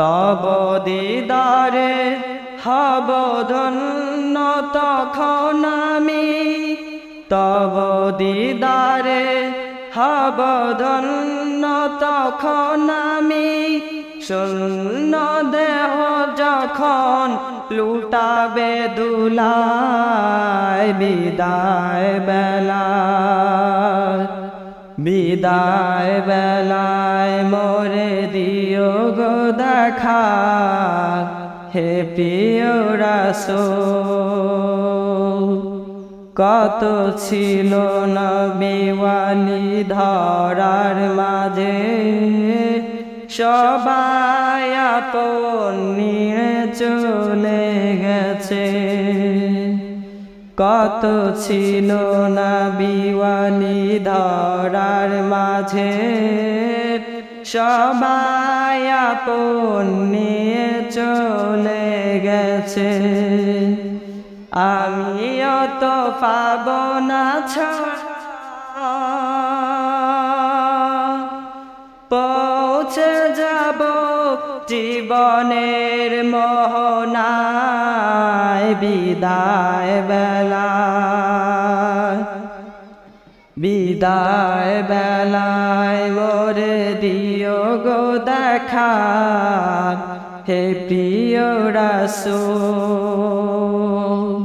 তব দিদারে হব ধন্য তখন আমি। তব দিদারে হব ধন্য তখন আমি। শূন্য দেহ যখন লুটাবে দুলায়, বিদায় বেলা। বিদায় বেলায় মোরে দিও গো দেখা। হে প্রিয় রাসো কত ছিল নবিওয়ালি ধরার মাঝে? সবাই আপন নিয়ে চলে গেছে। কত ছিল না বিওয়ানি ধরার মাঝে? সবাই আপন নিয়ে চলে গেছে। আমিও তো পাব না ছাড়া। জীবনের মোহনায় বিদায় বেলা। বিদায় বেলায় মোরে দিও গো দেখা। হে প্রিয় রাসূল,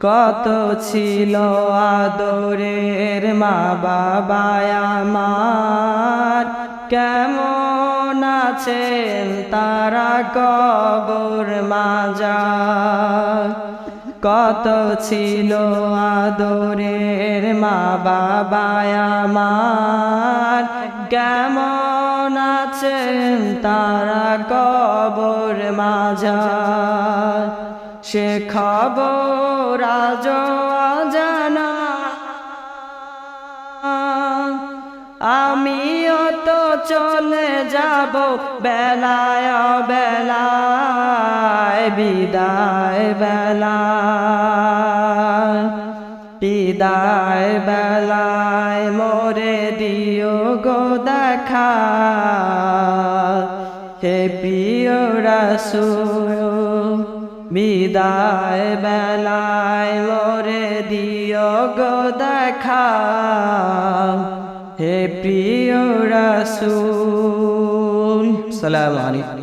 কত ছিল আদরের মা বাবা আমার? কেমন আছেন তারা কবর মাজা কত ছিল আদরের মা বাবা আমার। কেমন আছেন তারা কবর মাজা সে খবর আজ জানা চলে যাব বেলায় বেলায়, বিদায় বেলায় বিদায় বেলায় মোরে দিও গো দেখা। হে প্রিয় রাসূল, বিদায় বেলায় মোরে দিও গো দেখা। হে প্রিয় রাসূল السلام عليكم